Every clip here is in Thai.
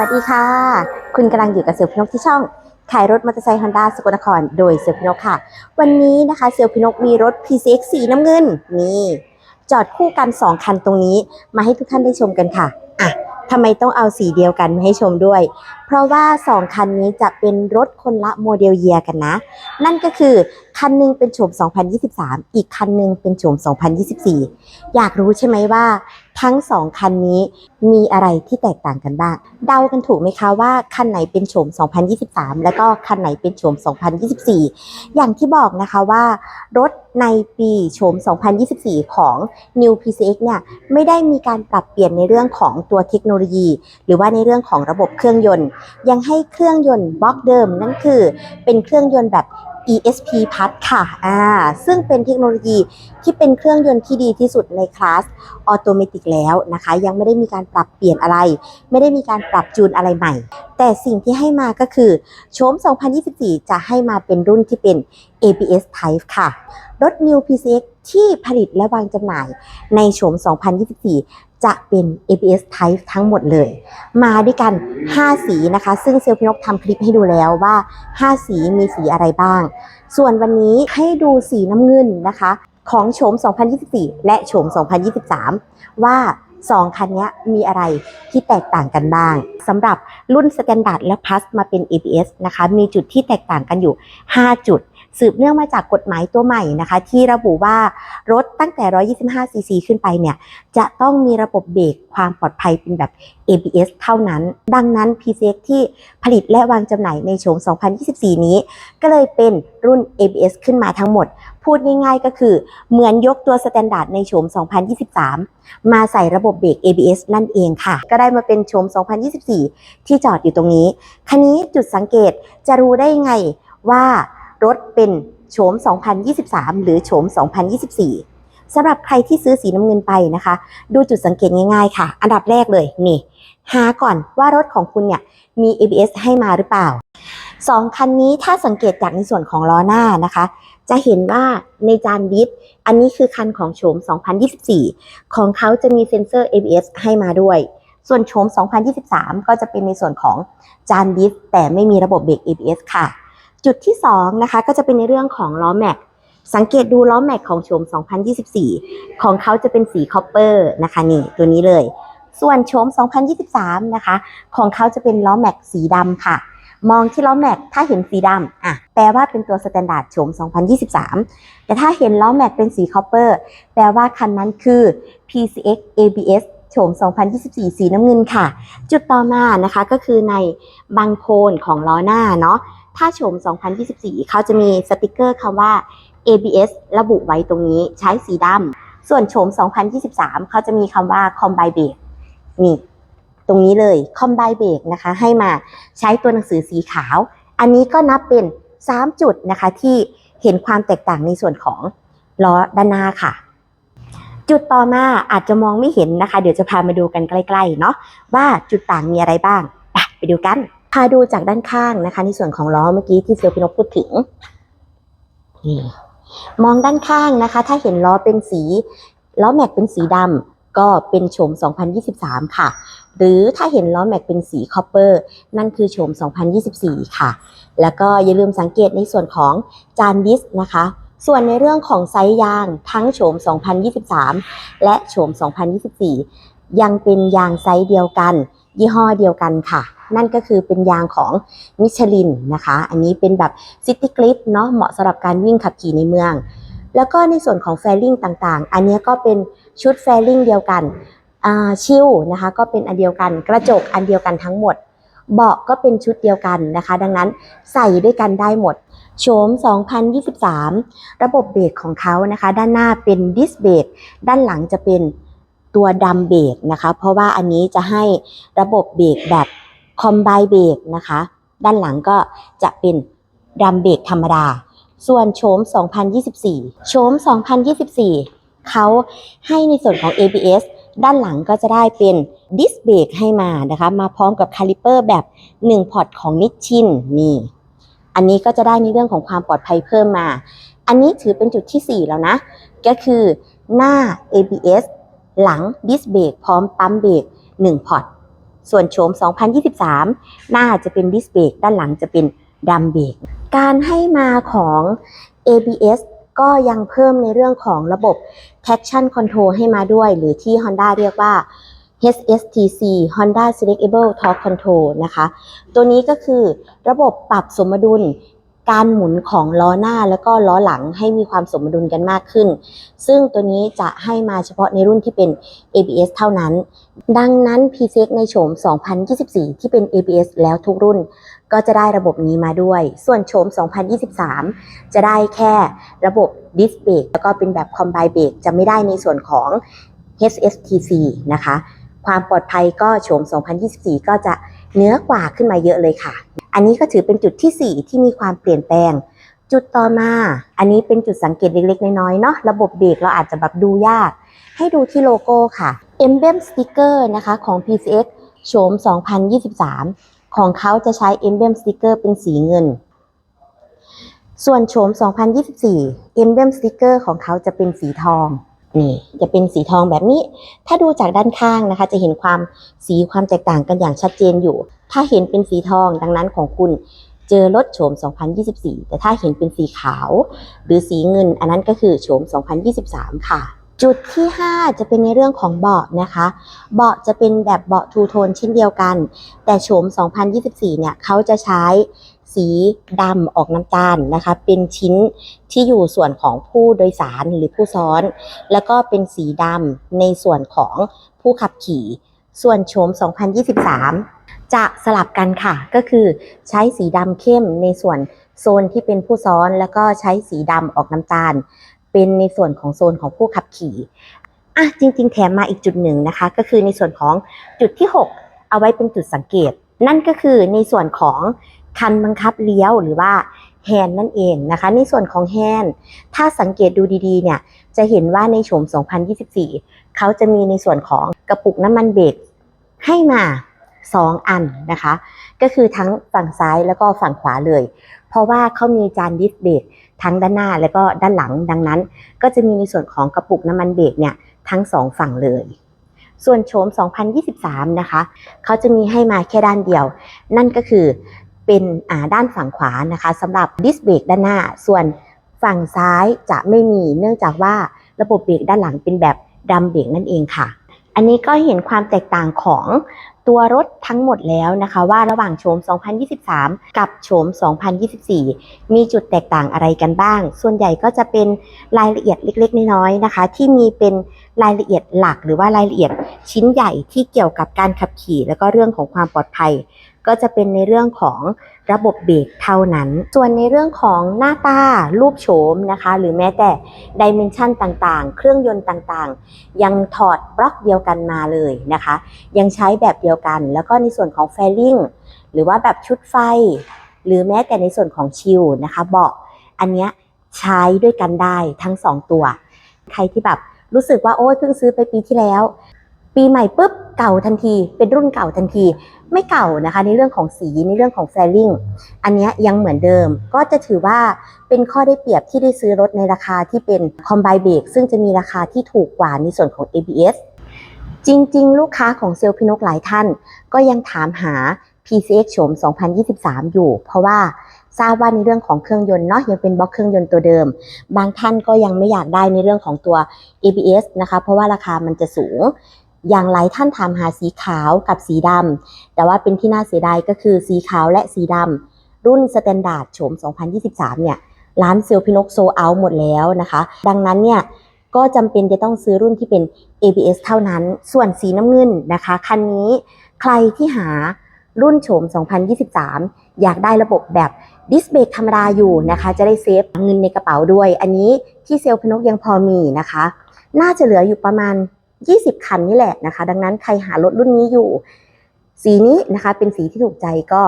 วัสดีค่ะ คุณกำลังอยู่กับเซลพินกที่ช่องขายรถมอเตอร์ไซค์ฮอนด้าสกลนคร โดยเซลพินกค่ะ วันนี้นะคะเซลพินกมีรถ PCX สีน้ำเงิน นี่ จอดคู่กัน 2 คันตรงนี้ มาให้ทุกท่านได้ชมกันค่ะ อะทำไมต้องเอาสีเดียวกันมาให้ชมด้วยเพราะว่า 2 คันนี้จะเป็นรถคนละโมเดลเยียกันนะ นั่นก็คือคันหนึงเป็นโฉม 2023 อีกคันหนึงเป็นโฉม 2024 อยากรู้ใช่ไหมว่า ทั้งสองคันนี้มีอะไรที่แตกต่างกันบ้าง เดากันถูกไหมคะว่าคันไหนเป็นโฉม 2023 แล้วก็คันไหนเป็นโฉม 2024 อย่างที่บอกนะคะว่ารถในปีโฉม 2024 ของ New PCX เนี่ยไม่ได้มีการปรับเปลี่ยนในเรื่องของตัวเทคโนโลยี หรือว่าในเรื่องของระบบเครื่องยนต์ยังให้เครื่องยนต์บล็อกเดิมนั่นคือ เป็นเครื่องยนต์แบบ ESP พัดค่ะ อ่า ซึ่งเป็นเทคโนโลยีที่เป็นเครื่องยนต์ที่ดีที่สุดในคลาสออโตเมติกแล้วนะคะ ยังไม่ได้มีการปรับเปลี่ยนอะไร ไม่ได้มีการปรับจูนอะไรใหม่ แต่สิ่งที่ให้มาก็คือ โฉม 2024 จะให้มาเป็นรุ่นที่เป็น ABS Type ค่ะ รถ New PCX ที่ผลิตและวางจำหน่ายในโฉม 2024 จะเป็น ABS Type ทั้งหมดเลย มาด้วยกัน 5 สีนะคะ ซึ่งเซลล์พนกทำคลิปให้ดูแล้วว่า 5 สีมีสีอะไรบ้าง ส่วนวันนี้ให้ดูสีน้ำเงินนะคะ ของโฉม 2024 และโฉม 2023 ว่า 2 คันนี้มีอะไรที่แตกต่างกันบ้างสำหรับรุ่น Standard และ Plus มาเป็น ABS นะคะ มีจุดที่แตกต่างกันอยู่ 5 จุด สืบเนื่องมาจากกฎหมายตัวใหม่นะคะ ที่ระบุว่ารถตั้งแต่ 125 cc ขึ้นไปเนี่ยจะต้องมีระบบเบรกความปลอดภัยเป็นแบบ ABS เท่านั้น ดังนั้น PCX ที่ผลิตและวางจำหน่ายในโฉม 2024 นี้ ก็เลยเป็นรุ่น ABS ขึ้นมาทั้งหมด พูดง่ายๆก็คือเหมือนยกตัวสแตนดาร์ดในโฉม 2023 มาใส่ระบบเบรก ABS นั่นเองค่ะ ก็ได้มาเป็นโฉม 2024 ที่จอดอยู่ตรงนี้ คันนี้จุดสังเกตจะรู้ได้ไงว่า รถเป็นโฉม 2023 หรือโฉม 2024 สำหรับใครที่ซื้อสีน้ำเงินไปนะคะ ดูจุดสังเกตง่ายๆ ค่ะ อันดับแรกเลยนี่ หาก่อนว่ารถของคุณเนี่ยมี ABS ให้มาหรือเปล่าสองคันนี้ถ้าสังเกตจากในส่วนของล้อหน้านะคะ จะเห็นว่าในจานดิสอันนี้คือคันของโฉม 2024 ของเขาจะมีเซ็นเซอร์ ABS ให้มาด้วย ส่วนโฉม 2023 ก็จะเป็นในส่วนของจานดิสแต่ไม่มีระบบเบรก ABS ค่ะ จุดที่2นะคะก็จะเป็นในเรื่องของล้อแม็กสังเกตดูล้อแม็กของโฉม 2024 ของเขาจะเป็นสีคอปเปอร์นะคะนี่ตัวนี้เลย ส่วนโฉม 2023 นะคะ ของเขาจะเป็นล้อแม็กสีดำค่ะ มองที่ล้อแม็กถ้าเห็นสีดำอะแปลว่าเป็นตัวสแตนดาร์ดโฉม 2023 แต่ถ้าเห็นล้อแม็กเป็นสีคอปเปอร์แปลว่าคันนั้นคือ PCX ABS ฉม 2024 สีน้ำเงินค่ะ จุดต่อมานะคะก็คือในบังโคนของล้อหน้าเนาะถ้าโฉม 2024 เขาจะมีสติกเกอร์คำว่า ABS ระบุไว้ตรงนี้ใช้สีดำส่วนโฉม 2023 เขาจะมีคำว่า Combine Brake นี่ตรงนี้เลย Combine Brake นะคะให้มาใช้ตัวหนังสือสีขาว อันนี้ก็นับเป็น 3 จุดนะคะที่เห็นความแตกต่างในส่วนของล้อด้านหน้าค่ะ จุดต่อมาอาจจะมองไม่เห็นนะคะ เดี๋ยวจะพามาดูกันใกล้ๆเนาะว่าจุดต่างมีอะไรบ้าง ไปไปดูกัน พาดูจากด้านข้างนะคะ ในส่วนของล้อเมื่อกี้ที่เซลพินกพูดถึงนี่มองด้านข้างนะคะ ถ้าเห็นล้อเป็นสีล้อแม็กเป็นสีดำก็เป็นโฉม 2023 ค่ะ หรือถ้าเห็นล้อแม็กเป็นสีคอปเปอร์นั่นคือโฉม 2024 ค่ะ แล้วก็อย่าลืมสังเกตในส่วนของจานดิสนะคะ ส่วนในเรื่องของไซส์ยางทั้งโฉม 2023 และโฉม 2024 ยังเป็นยางไซส์เดียวกัน ยี่ห้อเดียวกันค่ะ นั่นก็คือเป็นยางของมิชลินนะคะ อันนี้เป็นแบบซิตี้กริปเนาะเหมาะสำหรับการวิ่งขับขี่ในเมือง แล้วก็ในส่วนของแฟลิงต่างๆ อันนี้ก็เป็นชุดแฟลิงเดียวกันชิลนะคะก็เป็นอันเดียวกันกระจกอันเดียวกันทั้งหมด เบาะก็เป็นชุดเดียวกันนะคะ ดังนั้นใส่ด้วยกันได้หมด โฉม 2023 ระบบเบรกของเขานะคะ ด้านหน้าเป็นดิสเบรกด้านหลังจะเป็นตัวดัมเบรกนะคะ เพราะว่าอันนี้จะให้ระบบเบรกแบบคอมไบเบรกนะคะ ด้านหลังก็จะเป็นดัมเบรกธรรมดา ส่วนโฉม 2024 โฉม 2024 เขาให้ในส่วนของ ABS ด้านหลังก็จะได้เป็นดิสเบรกให้มานะคะ มาพร้อมกับคาลิเปอร์แบบ 1 พอร์ตของนิชชินนี่ อันนี้ก็จะได้ในเรื่องของความปลอดภัยเพิ่มมา อันนี้ถือเป็นจุดที่ 4 แล้วนะ ก็คือหน้า ABS หลังดิสเบรกพร้อมปั๊มเบรก1พอร์ต ส่วนโฉม 2023 หน้าจะเป็นดิสเบรกด้านหลังจะเป็นดัมเบรกการให้มาของ ABS ก็ยังเพิ่มในเรื่องของระบบ traction control ให้มาด้วย หรือที่ Honda เรียกว่า HSTC Honda Selectable Torque Control นะคะ ตัวนี้ก็คือระบบปรับสมดุลการหมุนของล้อหน้าแล้วก็ล้อหลังให้มีความสมดุลกันมากขึ้น ซึ่งตัวนี้จะให้มาเฉพาะในรุ่นที่เป็น ABS เท่านั้น ดังนั้น PCX ในโฉม 2024 ที่เป็น ABS แล้วทุกรุ่น ก็จะได้ระบบนี้มาด้วย ส่วนโฉม 2023 จะได้แค่ระบบ Disc Brake แล้วก็เป็นแบบ Combine Brake จะไม่ได้ในส่วนของ HSTC นะคะ ความปลอดภัยก็โฉม 2024 ก็จะเนื้อกว่าขึ้นมาเยอะเลยค่ะ อันนี้ก็ถือเป็นจุดที่ 4 ที่มีความเปลี่ยนแปลง จุดต่อมา อันนี้เป็นจุดสังเกตเล็กๆ น้อยๆ เนาะระบบเบรกเราอาจจะแบบดูยาก ให้ดูที่โลโก้ค่ะ Emblem Sticker นะคะของ PCX โฉม 2023 ของเขาจะใช้ Emblem Sticker เป็นสีเงิน ส่วนโฉม 2024 Emblem Sticker ของเขาจะเป็นสีทอง นี่จะเป็นสีทองแบบนี้ ถ้าดูจากด้านข้างนะคะ จะเห็นความสีความแตกต่างกันอย่างชัดเจนอยู่ ถ้าเห็นเป็นสีทองดังนั้นของคุณเจอรถโฉม 2024 แต่ถ้าเห็นเป็นสีขาว หรือสีเงิน อันนั้นก็คือโฉม 2023 ค่ะ จุดที่ 5 จะเป็นในเรื่องของเบาะนะคะ เบาะจะเป็นแบบเบาะทูโทนเช่นเดียวกัน แต่โฉม 2024 เนี่ยเขาจะใช้ สีดำออกน้ำตาลนะคะ เป็นชิ้นที่อยู่ส่วนของผู้โดยสารหรือผู้ซ้อน แล้วก็เป็นสีดำในส่วนของผู้ขับขี่ ส่วนโฉม 2023 จะสลับกันค่ะ ก็คือใช้สีดำเข้มในส่วนโซนที่เป็นผู้ซ้อน แล้วก็ใช้สีดำออกน้ำตาล เป็นในส่วนของโซนของผู้ขับขี่อะจริง ๆ แถมมาอีกจุดหนึ่งนะคะ ก็คือในส่วนของจุดที่ 6 เอาไว้เป็นจุดสังเกต นั่นก็คือในส่วนของ คันบังคับเลี้ยวหรือว่าแฮนนั่นเองนะคะ ในส่วนของแฮนถ้าสังเกตดูดีๆ เนี่ยจะเห็นว่าในโฉม 2024 เขาจะมีในส่วนของกระปุกน้ำมันเบรกให้มา 2 อันนะคะ ก็คือทั้งฝั่งซ้ายแล้วก็ฝั่งขวาเลย เพราะว่าเขามีจานดิสเบรกทั้งด้านหน้าแล้วก็ด้านหลังดังนั้น ก็จะมีในส่วนของกระปุกน้ำมันเบรกเนี่ยทั้ง 2 ฝั่งเลย ส่วนโฉม 2023 นะคะ เขาจะมีให้มาแค่ด้านเดียว นั่นก็คือ เป็นด้านฝั่งขวานะคะสำหรับดิสเบรกด้านหน้า ส่วนฝั่งซ้ายจะไม่มีเนื่องจากว่าระบบเบรกด้านหลังเป็นแบบดัมเบรกนั่นเองค่ะ อันนี้ก็เห็นความแตกต่างของตัวรถทั้งหมดแล้วนะคะว่าระหว่างโฉม 2023 กับโฉม 2024 มีจุดแตกต่างอะไรกันบ้าง ส่วนใหญ่ก็จะเป็นรายละเอียดเล็กๆ น้อยๆนะคะ ที่มีเป็นรายละเอียดหลักหรือว่ารายละเอียดชิ้นใหญ่ที่เกี่ยวกับการขับขี่ แล้วก็เรื่องของความปลอดภัย ก็จะเป็นในเรื่องของระบบเบรกเท่านั้น ส่วนในเรื่องของหน้าตารูปโฉมนะคะ หรือแม้แต่ดิเมนชันต่างๆ เครื่องยนต์ต่างๆ ยังถอดบล็อกเดียวกันมาเลยนะคะ ยังใช้แบบเดียวกัน แล้วก็ในส่วนของแฟลิงหรือว่าแบบชุดไฟ หรือแม้แต่ในส่วนของชิลนะคะเบาะอันเนี้ยใช้ด้วยกันได้ทั้งสองตัว ใครที่แบบรู้สึกว่าโอ้ยเพิ่งซื้อไปปีที่แล้ว ปีใหม่ปุ๊บเก่าทันที เป็นรุ่นเก่าทันที ไม่เก่านะคะ ในเรื่องของสีในเรื่องของแฟลิงอันนี้ยยังเหมือนเดิม ก็จะถือว่าเป็นข้อได้เปรียบที่ได้ซื้อรถในราคาที่เป็นคอมไบเบรกซึ่งจะมีราคาที่ถูกกว่าในส่วนของ ABS จริง ๆ ลูกค้าของเซลล์พินกหลายท่าน ก็ยังถามหา PCX โฉม 2023 อยู่ เพราะว่าทราบว่าในเรื่องของเครื่องยนต์เนาะยังเป็นบล็อกเครื่องยนต์ตัวเดิม บางท่านก็ยังไม่อยากได้ในเรื่องของตัว ABS นะคะ เพราะว่าราคามันจะสูง อย่างหลายท่านถามหาสีขาวกับสีดำ แต่ว่าเป็นที่น่าเสียดายก็คือสีขาวและสีดำ รุ่นสแตนดาร์ดโฉม 2023 เนี่ย ร้านเซลพินกโซเอาหมดแล้วนะคะ ดังนั้นเนี่ย ก็จำเป็นจะต้องซื้อรุ่นที่เป็น ABS เท่านั้น ส่วนสีน้ำเงินนะคะ คันนี้ใครที่หารุ่นโฉม 2023 อยากได้ระบบแบบดิสเบรกธรรมดาอยู่นะคะ จะได้เซฟเงินในกระเป๋าด้วย อันนี้ที่เซลพนกยังพอมีนะคะ น่าจะเหลืออยู่ประมาณ 20 คันนี่แหละนะคะ ดังนั้นใครหารถรุ่นนี้อยู่ สีนี้นะคะเป็นสีที่ถูกใจก็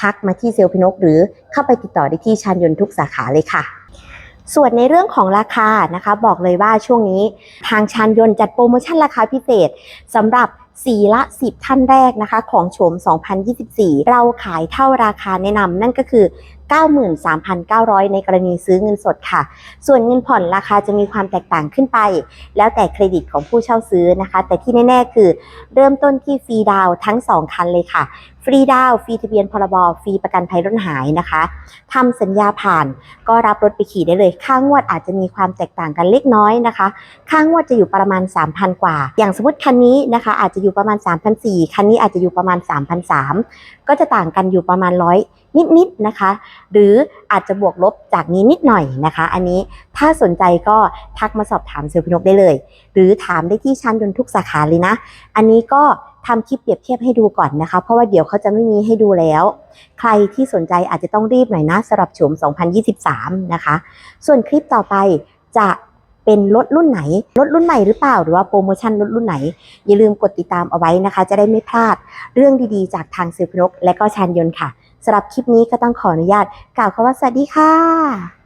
ทักมาที่เซลพินก หรือเข้าไปติดต่อได้ที่ชานยนต์ทุกสาขาเลยค่ะ ส่วนในเรื่องของราคานะคะ บอกเลยว่าช่วงนี้ทางชานยนต์จัดโปรโมชั่นราคาพิเศษสำหรับ4ละ 10 ท่านแรกนะคะ ของโฉม 2024 เราขายเท่าราคาแนะนำนั่นก็คือ 93,900 ในกรณีซื้อเงินสดค่ะ ส่วนเงินผ่อนราคาจะมีความแตกต่างขึ้นไป แล้วแต่เครดิตของผู้เช่าซื้อนะคะ แต่ที่แน่ ๆ คือ เริ่มต้นที่ฟรีดาวทั้ง 2 คันเลยค่ะฟรีดาวฟรีทะเบียนพรบฟรีประกันภัยรถหายนะคะทำสัญญาผ่านก็รับรถไปขี่ได้เลย ค่างวดอาจจะมีความแตกต่างกันเล็กน้อยนะคะ ค่างวดจะอยู่ประมาณ 3,000 กว่า อย่างสมมติคันนี้นะคะ อาจจะอยู่ประมาณ 3,400คันนี้อาจจะอยู่ประมาณ 3,300ก็จะต่างกันอยู่ประมาณร้อยนิดๆนะคะ หรืออาจจะบวกลบจากนี้นิดหน่อยนะคะ อันนี้ถ้าสนใจก็ทักมาสอบถามเซลล์พินกได้เลย หรือถามได้ที่ชั้นยนทุกสาขาเลยนะ อันนี้ก็ ทำคลิปเปรียบเทียบให้ดูก่อนนะคะ เพราะว่าเดี๋ยวเขาจะไม่มีให้ดูแล้ว ใครที่สนใจอาจจะต้องรีบหน่อยนะสำหรับโฉม 2023 นะคะ ส่วนคลิปต่อไปจะเป็นรถรุ่นไหน รถรุ่นใหม่หรือเปล่า หรือว่าโปรโมชั่นรถรุ่นไหน อย่าลืมกดติดตามเอาไว้นะคะ จะได้ไม่พลาดเรื่องดีๆ จากทางเซลล์พนก และก็ชานยนต์ค่ะสำหรับคลิปนี้ก็ต้องขออนุญาตกล่าวคำว่าสวัสดีค่ะ